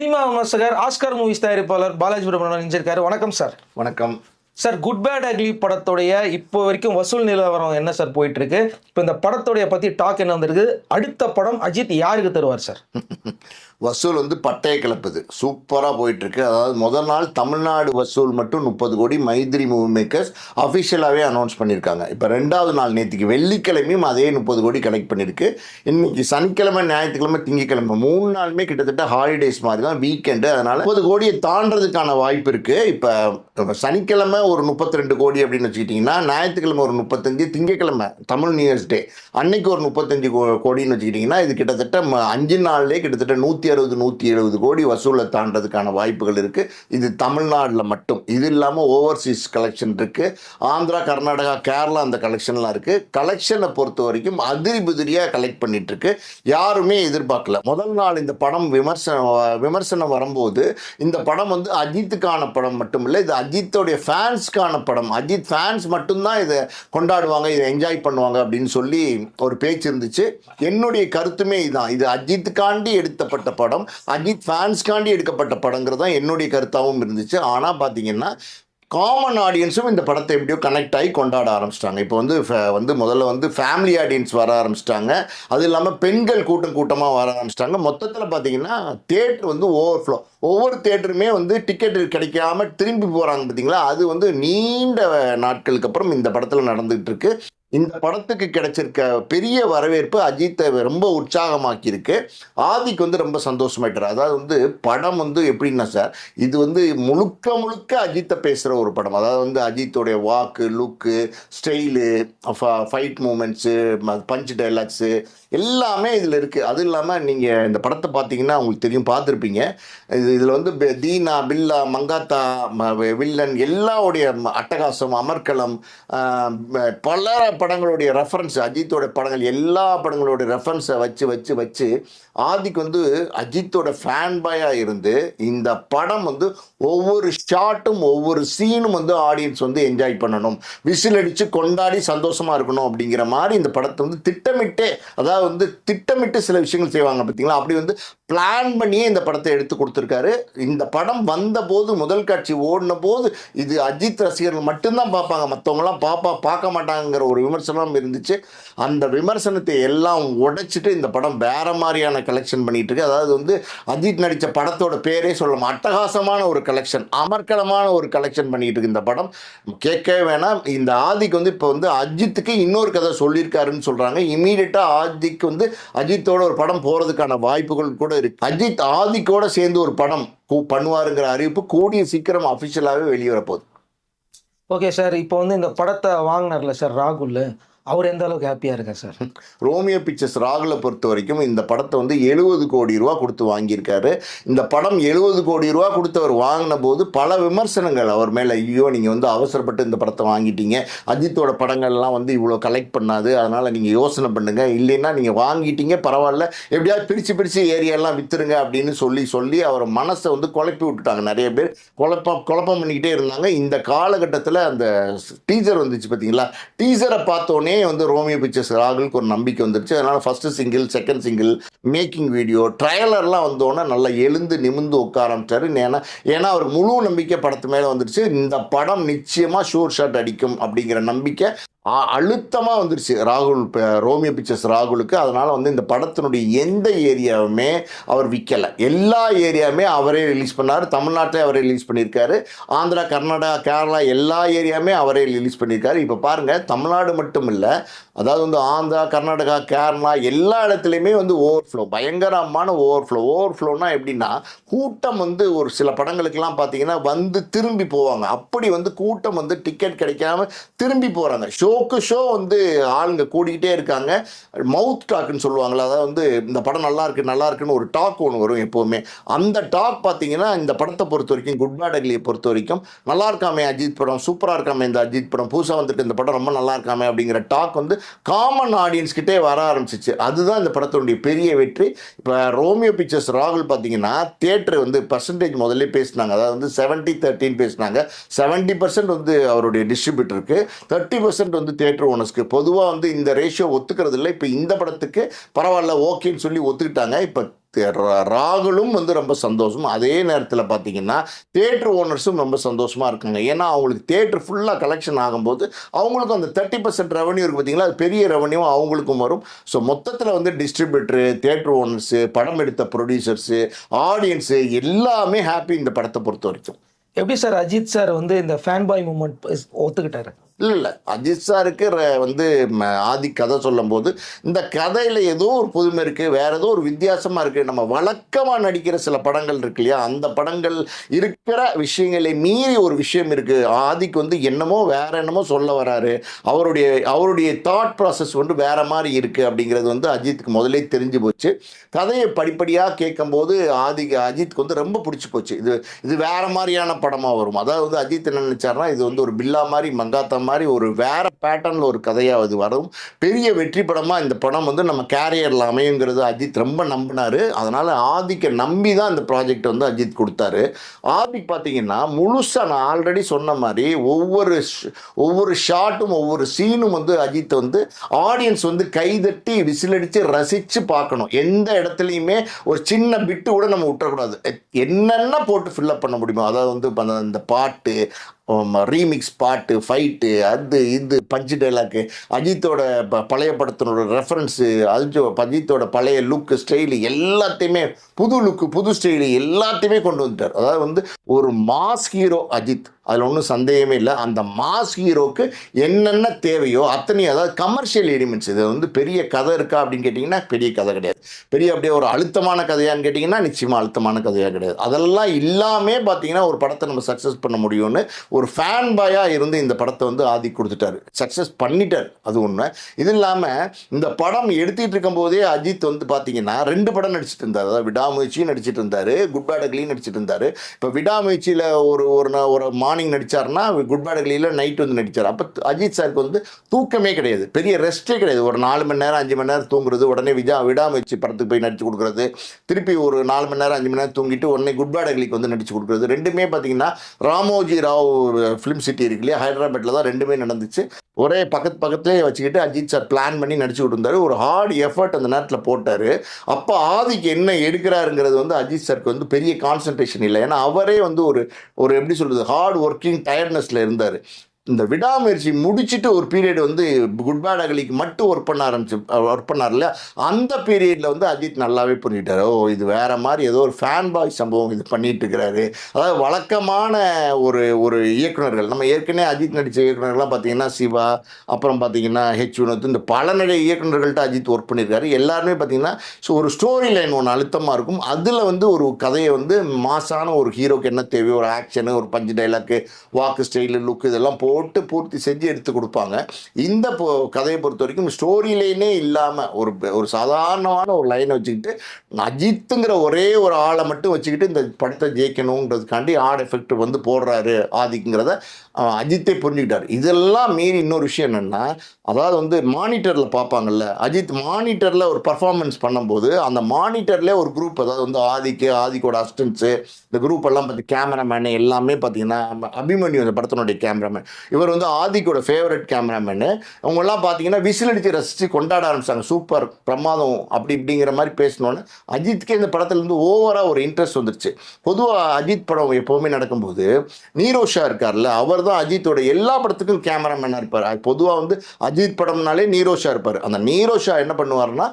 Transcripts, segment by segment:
Cinema விமர்சகர் Oscar movies தயாரிப்பாளர் பாலாஜி பிரமணன் இணைஞ்சிருக்காரு வணக்கம் சார் வணக்கம். சார் குட் பேட் அக்லி படத்துடைய இப்போ வரைக்கும் வசூல் நிலவரம் என்ன சார் போயிட்டு இருக்கு இப்போ இந்த படத்துடைய பத்தி டாக் என்ன வந்திருக்கு? அடுத்த படம் அஜித் யாருக்கு தருவார் சார் வசூல் வந்து பட்டைய கிளப்புது. சூப்பராக போயிட்டுருக்கு. அதாவது முதல் நாள் தமிழ்நாடு வசூல் மட்டும் முப்பது கோடி மைத்திரி மூவி மேக்கர்ஸ் அஃபிஷியலாகவே அனௌன்ஸ் பண்ணியிருக்காங்க. இப்போ ரெண்டாவது நாள் நேற்றுக்கு வெள்ளிக்கிழமையும் அதே முப்பது கோடி கலெக்ட் பண்ணியிருக்கு. இன்றைக்கி சனிக்கிழமை ஞாயிற்றுக்கிழமை திங்கக்கிழமை மூணு நாளுமே கிட்டத்தட்ட ஹாலிடேஸ் மாதிரி தான் வீக்கெண்டு அதனால் முப்பது கோடியை தாண்டதுக்கான வாய்ப்பு இருக்குது இப்போ சனிக்கிழமை ஒரு முப்பத்தி ரெண்டு கோடி அப்படின்னு வச்சுக்கிட்டிங்கன்னா ஞாயிற்றுக்கிழமை ஒரு முப்பத்தஞ்சு திங்கக்கிழமை தமிழ் நியூ இயர்ஸ் டே அன்னைக்கு ஒரு முப்பத்தஞ்சு கோ- கோடின்னு வச்சுக்கிட்டிங்கன்னா இது கிட்டத்தட்ட ம- அஞ்சு நாள்லேயே கிட்டத்தட்ட நூற்றி அறுபது நூற்றி எழுபது கோடி வசூலை தாண்டதுக்கான வாய்ப்புகள் இருக்குது இது தமிழ்நாட்டில் மட்டும். இது இல்லாமல் ஓவர்சீஸ் கலெக்ஷன் இருக்குது ஆந்திரா கர்நாடகா கேரளா அந்த கலெக்ஷன்லாம் இருக்குது கலெக்ஷனை பொறுத்த வரைக்கும் அதிரி புதிரியாக கலெக்ட் பண்ணிகிட்ருக்கு யாருமே எதிர்பார்க்கல. முதல் நாள் இந்த படம் விமர்சனம் விமர்சனம் வரும்போது இந்த படம் வந்து அஜித்துக்கான படம் மட்டும் இல்லை இது அஜித்தோடைய ஃபேன்ஸ்க்கான படம். அஜித் ஃபேன்ஸ் மட்டும்தான் இதை கொண்டாடுவாங்க இதை என்ஜாய் பண்ணுவாங்க அப்படின்னு சொல்லி ஒரு பேச்சு இருந்துச்சு. என்னுடைய கருத்துமே இதுதான் இது அஜித்துக்காண்டி எடுத்தப்பட்ட படம். அஜித் ஃபேன்ஸ்க்காண்டி எடுக்கப்பட்ட படங்கிறது தான் என்னுடைய கருத்தாகவும் இருந்துச்சு. ஆனால் பார்த்தீங்கன்னா காமன் ஆடியன்ஸும் இந்த படத்தை எப்படியோ கனெக்ட் ஆகி கொண்டாட ஆரம்பிச்சிட்டாங்க. இப்போ வந்து வந்து முதல்ல வந்து ஃபேமிலி ஆடியன்ஸ் வர ஆரம்பிச்சிட்டாங்க. அது இல்லாமல் பெண்கள் கூட்டம் கூட்டமாக வர ஆரம்பிச்சிட்டாங்க. மொத்தத்தில் பார்த்தீங்கன்னா தேட்டர் வந்து ஓவர்ஃப்ளோ ஒவ்வொரு தேட்டருமே வந்து டிக்கெட் கிடைக்காம திரும்பி போகிறாங்க பார்த்தீங்களா அது வந்து நீண்ட நாட்களுக்கு அப்புறம் இந்த படத்தில் நடந்துகிட்டு இருக்கு. இந்த படத்துக்கு கிடைச்சிருக்க பெரிய வரவேற்பு அஜித்தை ரொம்ப உற்சாகமாக்கியிருக்கு. ஆதிக்கு வந்து ரொம்ப சந்தோஷமாயிட்டார். அதாவது வந்து படம் வந்து எப்படின்னா சார் இது வந்து முழுக்க முழுக்க அஜித்தை பேசுகிற ஒரு படம். அதாவது வந்து அஜித்துடைய walk look style fight moments punch dialogues எல்லாமே இதில் இருக்குது அதுவும் இல்லாமல் நீங்கள் இந்த படத்தை பார்த்தீங்கன்னா உங்களுக்கு தெரியும் பார்த்துருப்பீங்க இது இதில் வந்து தீனா பில்லா மங்காத்தா ம- வில்லன் எல்லாவுடைய ம- அட்டகாசம் அமர்கலம் பல படங்களுடைய ரெஃபரன்ஸ் அஜித்தோட படங்கள் எல்லா படங்களோட ரெஃபரன்ஸை வச்சு வச்சு வச்சு ஆதிக்கு வந்து அஜித்தோட ஃபேன் பாயாக இருந்து இந்த படம் வந்து ஒவ்வொரு ஷாட்டும் ஒவ்வொரு சீனும் வந்து ஆடியன்ஸ் வந்து என்ஜாய் பண்ணணும். விசில் அடித்து கொண்டாடி சந்தோஷமாக இருக்கணும் அப்படிங்கிற மாதிரி இந்த படத்தை வந்து திட்டமிட்டே அதாவது வந்து திட்டமிட்டு சில விஷயங்கள் செய்வாங்க பார்த்தீங்களா அப்படி வந்து பிளான் பண்ணியே இந்த படத்தை எடுத்து கொடுத்துருக்காரு. இந்த படம் வந்தபோது முதல் காட்சி ஓடின போது இது அஜித் ரசிகர்கள் மட்டும்தான் பார்ப்பாங்க. மற்றவங்களாம் பார்ப்பா பார்க்க மாட்டாங்கிற ஒரு விமர்சனம் இருந்துச்சு. அந்த விமர்சனத்தை எல்லாம் உடைச்சிட்டு இந்த படம் வேறு மாதிரியான கலெக்ஷன் பண்ணிகிட்டு இருக்கு. அதாவது வந்து அஜித் நடித்த படத்தோட பேரே சொல்லலாம் அட்டகாசமான ஒரு கலெக்ஷன் அமர்க்கலமான ஒரு கலெக்ஷன் பண்ணிகிட்டு இருக்கு இந்த படம். கேட்கவே வேணாம். இந்த ஆதிக்கு வந்து இப்போ வந்து அஜித்துக்கு இன்னொரு கதை சொல்லியிருக்காருன்னு சொல்கிறாங்க இமீடியட்டாக ஆதிக்கு வந்து அஜித்தோட ஒரு படம் போகிறதுக்கான வாய்ப்புகள் கூட இருக்கு. அஜித் ஆதிக்கோட சேர்ந்து ஒரு படம் பண்ணுவாருங்கிற அறிவிப்பு கூடிய சீக்கிரம் அஃபிஷியலாகவே வெளியே வரப்போகுது ஓகே சார் இப்போ வந்து இந்த படத்தை வாங்கினார்ல சார் ராகுல். அவர் எந்த அளவுக்கு ஹாப்பியாக இருக்கார் சார் ரோமியோ பிக்சர்ஸ் ராகுலை பொறுத்த வரைக்கும் இந்த படத்தை வந்து எழுபது கோடி ரூபா கொடுத்து வாங்கியிருக்காரு. இந்த படம் எழுபது கோடி ரூபா கொடுத்து அவர் வாங்கின போது பல விமர்சனங்கள் அவர் மேலே. ஐயோ நீங்கள் வந்து அவசரப்பட்டு இந்த படத்தை வாங்கிட்டீங்க. அஜித்தோட படங்கள்லாம் வந்து இவ்வளோ கலெக்ட் பண்ணாது. அதனால் நீங்கள் யோசனை பண்ணுங்கள் இல்லைன்னா நீங்கள் வாங்கிட்டீங்க பரவாயில்ல. எப்படியாவது பிரித்து பிரித்து ஏரியாலாம் விற்றுருங்க அப்படின்னு சொல்லி சொல்லி அவர் மனசை வந்து குழப்பி விட்டுட்டாங்க நிறைய பேர். குழப்பம் குழப்பம் பண்ணிக்கிட்டே இருந்தாங்க. இந்த காலகட்டத்தில் அந்த டீசர் வந்துச்சு பார்த்தீங்களா டீசரை பார்த்தோன்னே வந்து ரோமியோ பிக்சர்ஸ் ராகுலுக்கு ஒரு நம்பிக்கை வந்துருச்சு. அதனால் first single second single making video ட்ரையலர்லாம் வந்தோன்னே நல்லா எழுந்து நிமிந்து உட்கார ஆரம்பிச்சாரு. ஏன்னா ஏன்னா அவர் முழு நம்பிக்கை படத்து மேலே வந்துருச்சு. இந்த படம் நிச்சயமாக ஷூர் ஷாட் அடிக்கும் அப்படிங்கிற நம்பிக்கை அழுத்தமாக வந்துருச்சு. ராகுல் ரோமியோ பிக்சர்ஸ் ராகுலுக்கு. அதனால் வந்து இந்த படத்தினுடைய எந்த ஏரியாவுமே அவர் விற்கலை எல்லா ஏரியாவுமே அவரே ரிலீஸ் பண்ணார். தமிழ்நாட்டிலே அவரே ரிலீஸ் பண்ணியிருக்காரு. ஆந்திரா கர்நாடகா கேரளா எல்லா ஏரியாவுமே அவரே ரிலீஸ் பண்ணியிருக்காரு. இப்போ பாருங்கள் தமிழ்நாடு மட்டும் இல்லை அதாவது வந்து ஆந்திரா கர்நாடகா கேரளா எல்லா இடத்துலையுமே வந்து ஓவர்ஃப்ளோ பயங்கரமான ஓவர்ஃப்ளோ ஓவர்ஃப்ளோனா எப்படின்னா கூட்டம் வந்து ஒரு சில படங்களுக்கெல்லாம் பார்த்தீங்கன்னா வந்து திரும்பி போவாங்க. அப்படி வந்து கூட்டம் வந்து டிக்கெட் கிடைக்காம திரும்பி போகிறாங்க ஷோ ஷோக்கு ஷோ வந்து ஆளுங்க கூடிக்கிட்டே இருக்காங்க. மவுத் டாக்குன்னு சொல்லுவாங்களா அதாவது வந்து இந்த படம் நல்லா இருக்கு நல்லா இருக்குன்னு ஒரு டாக் ஒன்று வரும் எப்போவுமே. அந்த டாக் பார்த்தீங்கன்னா இந்த படத்தை பொறுத்த வரைக்கும் குட் பேட் அக்லியை பொறுத்த வரைக்கும் நல்லா இருக்காமே அஜித் படம் சூப்பராக இருக்காமே இந்த அஜித் படம். புதுசாக வந்துட்டு இந்த படம் ரொம்ப நல்லா இருக்காமே அப்படிங்கிற டாக் வந்து காமன் ஆடியன்ஸ் கிட்டே வர ஆரம்பிச்சிச்சு. அதுதான் இந்த படத்தினுடைய பெரிய வெற்றி. இப்போ ரோமியோ பிக்சர்ஸ் ராகுல் பார்த்தீங்கன்னா தேட்டர் வந்து பர்சன்டேஜ் முதல்ல பேசினாங்க. அதாவது வந்து செவன்ட்டி தேர்ட்டின்னு பேசினாங்க. செவன்ட்டி பர்சன்ட் வந்து அவருடைய டிஸ்ட்ரிபியூட்டருக்கு தேர்ட்டி பர்சன்ட் வந்து தியேட்டர் ஓனர்ஸ்க்கு பொதுவாக வந்து இந்த ரேஷியோ ஒத்துக்கிறது இல்லை இப்போ இந்த படத்துக்கு பரவாயில்ல ஓகேன்னு சொல்லி ஒத்துக்கிட்டாங்க. இப்போ தே- ராகுலும் வந்து ரொம்ப சந்தோஷம் அதே நேரத்தில் பார்த்தீங்கன்னா தேட்டர் ஓனர்ஸும் ரொம்ப சந்தோஷமாக இருக்காங்க. ஏன்னா அவங்களுக்கு தேட்டர் ஃபுல்லாக கலெக்ஷன் ஆகும்போது அவங்களுக்கும் அந்த தேர்ட்டி பர்சன்ட் ரெவன்யூ இருக்குது பார்த்தீங்களா அது பெரிய ரெவன்யூ அவங்களுக்கும் வரும். ஸோ மொத்தத்தில் வந்து டிஸ்ட்ரிபியூட்டரு தேட்டர் ஓனர்ஸு படம் எடுத்த ப்ரொடியூசர்ஸு ஆடியன்ஸு எல்லாமே ஹாப்பி இந்த படத்தை பொறுத்த வரைக்கும். எப்படி சார் அஜித் சார் வந்து இந்த ஃபேன் பாய் மூமெண்ட் ஒத்துக்கிட்டாரு? இல்லை இல்லை அஜித் சாருக்கு வந்து ம, ஆதி கதை சொல்லும்போது இந்த கதையில் ஏதோ ஒரு புதுமை இருக்குது வேறு ஏதோ ஒரு வித்தியாசமாக இருக்குது நம்ம வழக்கமாக நடிக்கிற சில படங்கள் இருக்கு இல்லையா? அந்த படங்கள் இருக்கிற விஷயங்களை மீறி ஒரு விஷயம் இருக்குது ஆதிக்கு வந்து என்னமோ வேற என்னமோ சொல்ல வராரு. அவருடைய அவருடைய தாட் ப்ராசஸ் வந்து வேறு மாதிரி இருக்குது அப்படிங்கிறது வந்து அஜித்துக்கு முதலே தெரிஞ்சு போச்சு. கதையை படிப்படியாக கேட்கும்போது ஆதிக்கு அஜித்துக்கு வந்து ரொம்ப பிடிச்சி போச்சு. இது இது வேறு மாதிரியான படமாக வரும். அதாவது அஜித் என்ன நினச்சாருன்னா இது வந்து ஒரு பில்லா மாதிரி மங்காத்தா மாதிரி ஒரு வேற பேட்டர்னில் ஒரு கதையாக அது வரும். பெரிய வெற்றி படமாக இந்த படம் வந்து நம்ம கேரியரில் அமையுங்கிறது அஜித் ரொம்ப நம்பினாரு. அதனால் ஆதிக்கை நம்பி தான் இந்த ப்ராஜெக்ட் வந்து அஜித் கொடுத்தாரு. ஆதிக் பார்த்தீங்கன்னா முழுசாக நான் ஆல்ரெடி சொன்ன மாதிரி ஒவ்வொரு ஒவ்வொரு ஷாட்டும் ஒவ்வொரு சீனும் வந்து அஜித் வந்து ஆடியன்ஸ் வந்து கைதட்டி விசிலடித்து ரசித்து பார்க்கணும். எந்த இடத்துலையுமே ஒரு சின்ன பிட்டு கூட நம்ம விட்டுறக்கூடாது. என்னென்ன போட்டு ஃபில்லப் பண்ண முடியுமோ அதாவது வந்து இப்ப அந்த பாட்டு ரீமிக்ஸ் பாட்டு ஃபைட்டு அது இது பஞ்சு டைலாக்கு அஜித்தோட ப- பழைய படத்தினோட ரெஃபரன்ஸு அஜித்தோ அஜித்தோட பழைய லுக்கு ஸ்டைலு எல்லாத்தையுமே புது லுக்கு புது ஸ்டைலு எல்லாத்தையுமே கொண்டு வந்துட்டார். அதாவது வந்து ஒரு மாஸ் ஹீரோ அஜித். அதில் ஒன்றும் சந்தேகமே இல்லை. அந்த மாஸ் ஹீரோக்கு என்னென்ன தேவையோ அத்தனையும் அதாவது கமர்ஷியல் எலிமெண்ட்ஸ் இது வந்து பெரிய கதை இருக்கா அப்படின்னு கேட்டிங்கன்னா பெரிய கதை கிடையாது. பெரிய அப்படியே ஒரு அழுத்தமான கதையான்னு கேட்டிங்கன்னா நிச்சயமாக அழுத்தமான கதையாக கிடையாது. அதெல்லாம் இல்லாமே பார்த்தீங்கன்னா ஒரு படத்தை நம்ம சக்ஸஸ் பண்ண முடியும்னு ஒரு ஃபேன் பாயாக இருந்து இந்த படத்தை வந்து ஆதி கொடுத்துட்டாரு. சக்ஸஸ் பண்ணிட்டார். அது ஒன்று இது இல்லாமல் இந்த படம் எடுத்துகிட்டு இருக்கும்போதே அஜித் வந்து பார்த்தீங்கன்னா ரெண்டு படம் நடிச்சிட்டு இருந்தார். அதாவது விடாமுயற்சியும் நடிச்சிட்டு இருந்தார். குட் பேட் அக்லியும் நடிச்சிட்டு இருந்தார். இப்போ விடாமுயற்சியில் ஒரு ஒரு நா- ஒரு மார்னிங் நடிச்சாருன்னா குட் பேட் நைட் வந்து நடித்தார் அப்போ அஜித் சாருக்கு வந்து தூக்கமே கிடையாது. பெரிய ரெஸ்ட்டே கிடையாது. ஒரு நாலு மணி நேரம் அஞ்சு மணி நேரம் தூங்குறது உடனே விஜா விடாமுயற்சி படத்துக்கு போய் நடிச்சு கொடுக்குறது திருப்பி ஒரு நாலு மணி நேரம் அஞ்சு மணி நேரம் தூங்கிட்டு உடனே குட் பேட் வந்து நடிச்சு கொடுக்குறது. ரெண்டுமே பார்த்தீங்கன்னா ராமோஜி ராவ் ஃபிலிம் சிட்டி இருக்கு இல்லையா? ஹைதராபாத்தில் தான் ரெண்டுமே நடந்துச்சு. ஒரே பக்கத்து பக்கத்துலேயே வச்சுக்கிட்டு அஜித் சார் பிளான் பண்ணி நடிச்சு இருந்தாரு ஒரு ஹார்ட் எஃபர்ட் அந்த நேரத்தில் போட்டார். அப்போ ஆதிக்கு என்ன எடுக்கிறாருங்கிறது வந்து அஜித் சாருக்கு வந்து பெரிய கான்சன்ட்ரேஷன் இல்லை. ஏன்னா அவரே வந்து ஒரு ஒரு எப்படி சொல்கிறது ஹார்ட் ஒர்க்கிங் டயர்ட்னஸில் இருந்தார். இந்த விடாமுயற்சி முடிச்சுட்டு ஒரு பீரியட் வந்து குட் பேட் அகலிக்கு மட்டும் ஒர்க் பண்ண ஆரம்பிச்சு ஒர்க் பண்ணார் இல்லையா? அந்த பீரியடில் வந்து அஜித் நல்லாவே பண்ணிட்டார் ஓ இது வேற மாதிரி ஏதோ ஒரு ஃபேன் பாய் சம்பவம் இது பண்ணிட்டு இருக்கிறாரு. அதாவது வழக்கமான ஒரு ஒரு இயக்குனர்கள் நம்ம ஏற்கனவே அஜித் நடித்த இயக்குனர்கள்லாம் பார்த்தீங்கன்னா சிவா அப்புறம் பார்த்தீங்கன்னா ஹெச் வினோத் இந்த பல நிறைய இயக்குநர்கள்ட்ட அஜித் ஒர்க் பண்ணியிருக்காரு. எல்லாருமே பார்த்தீங்கன்னா ஸோ ஒரு ஸ்டோரி லைன் ஒன்று அழுத்தமாக இருக்கும். அதில் வந்து ஒரு கதையை வந்து மாசான ஒரு ஹீரோக்கு என்ன தேவையோ ஒரு ஆக்ஷனு ஒரு பஞ்சு டைலாக்கு வாக்கு ஸ்டைலு லுக் இதெல்லாம் போ போட்டு பூர்த்தி செஞ்சு எடுத்து கொடுப்பாங்க. இந்த கதையை பொறுத்த வரைக்கும் ஸ்டோரி லைனே இல்லாமல் ஒரு ஒரு சாதாரணமான ஒரு லைனை வச்சுக்கிட்டு அஜித்துங்கிற ஒரே ஒரு ஆளை மட்டும் வச்சுக்கிட்டு இந்த படத்தை ஜெயிக்கணுன்றதுக்காண்டி ஆட் எஃபெக்ட் வந்து போடுறாரு ஆதிக்குங்கிறத அஹ், அஜித்தே புரிஞ்சுக்கிட்டார். இதெல்லாம் மீறி இன்னொரு விஷயம் என்னென்னா அதாவது வந்து மானிட்டரில் பார்ப்பாங்கல்ல அஜித் மானிட்டரில் ஒரு பர்ஃபார்மன்ஸ் பண்ணும்போது அந்த மானிட்டர்லேயே ஒரு குரூப் அதாவது வந்து ஆதிக்கு ஆதிக்கோட அசிஸ்டன்ஸு இந்த குரூப் எல்லாம் பார்த்து கேமராமேனு எல்லாமே பார்த்தீங்கன்னா அபிமன்யு அந்த படத்தினுடைய கேமராமேன் இவர் வந்து ஆதிக்கோட ஃபேவரட் கேமராமேனு அவங்கெல்லாம் பார்த்தீங்கன்னா விசில் அடித்து ரசித்து கொண்டாட ஆரம்பிச்சாங்க. சூப்பர் பிரமாதம் அப்படி இப்படிங்கிற மாதிரி பேசினோன்னு அஜித்துக்கே இந்த படத்துலேருந்து ஓவராக ஒரு இன்ட்ரெஸ்ட் வந்துருச்சு. பொதுவாக அஜித் படம் எப்போவுமே நடக்கும்போது நீரோஷா இருக்கார்ல அவர் தான் அஜித்தோட எல்லா படத்துக்கும் கேமராமேனாக இருப்பார். பொதுவாக வந்து அஜித் படம்னாலே நீரோஷா இருப்பார். அந்த நீரோஷா என்ன பண்ணுவார்னா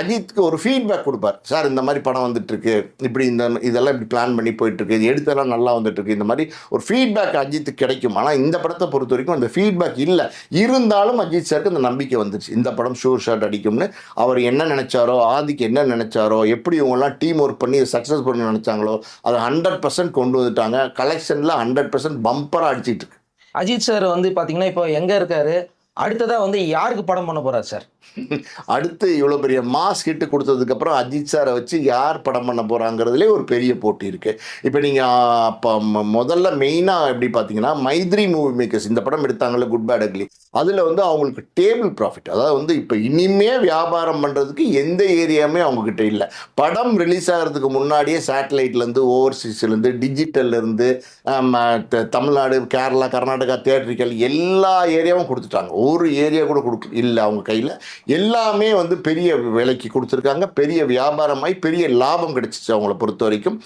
அஜித்துக்கு ஒரு ஃபீட்பேக் கொடுப்பார். சார் இந்த மாதிரி படம் வந்துட்டுருக்கு. இப்படி இந்த இதெல்லாம் இப்படி பிளான் பண்ணி போயிட்டுருக்கு. இது எடுத்தெல்லாம் நல்லா வந்துட்டுருக்கு. இந்த மாதிரி ஒரு ஃபீட்பேக் அஜித்துக்கு கிடைக்கும். ஆனால் இந்த படத்தை பொறுத்த வரைக்கும் அந்த ஃபீட்பேக் இல்லை. இருந்தாலும் அஜித் சாருக்கு அந்த நம்பிக்கை வந்துச்சு இந்த படம் ஷூர் ஷாட் அடிக்கும்னு அவர் என்ன நினைச்சாரோ ஆதிக்கு என்ன நினைச்சாரோ எப்படி இவங்கெல்லாம் டீம் ஒர்க் பண்ணி சக்ஸஸ் பண்ண நினைச்சாங்களோ அதை ஹண்ட்ரட் பர்சன்ட் கொண்டு வந்துட்டாங்க. கலெக்ஷனில் ஹண்ட்ரட் பர்சன்ட் பம்பராக அடிச்சிட்டு இருக்கு. அஜித் சார் வந்து பார்த்தீங்கன்னா இப்போ எங்கே இருக்காரு? அடுத்ததாக வந்து யாருக்கு படம் பண்ண போறார் சார்? அடுத்து இவ்வளோ பெரிய மாஸ் ஹிட் கொடுத்ததுக்கப்புறம் அஜித் சாரை வச்சு யார் படம் பண்ண போகிறாங்கிறதுலே ஒரு பெரிய போட்டி இருக்குது இப்போ நீங்கள் அப்போ முதல்ல மெயினாக எப்படி பார்த்தீங்கன்னா மைத்ரி மூவி மேக்கர்ஸ் இந்த படம் எடுத்தாங்கல்ல குட் பேட் அக்லி அதில் வந்து அவங்களுக்கு டேபிள் ப்ராஃபிட் அதாவது வந்து இப்போ இனிமே வியாபாரம் பண்ணுறதுக்கு எந்த ஏரியாவுமே அவங்கக்கிட்ட இல்லை. படம் ரிலீஸ் ஆகிறதுக்கு முன்னாடியே சேட்டலைட்லேருந்து ஓவர்சீஸ்லேருந்து டிஜிட்டல்லேருந்து தமிழ்நாடு கேரளா கர்நாடகா தேட்டரிக்கல் எல்லா ஏரியாவும் கொடுத்துட்டாங்க. ஒரு ஏரியா கூட கொடுக்க இல்லை அவங்க கையில். எல்லாமே வந்து பெரிய விலைக்கு கொடுத்துருக்காங்க. பெரிய வியாபாரமாய் பெரிய லாபம் கிடைச்சிச்சு அவங்கள பொறுத்த வரைக்கும்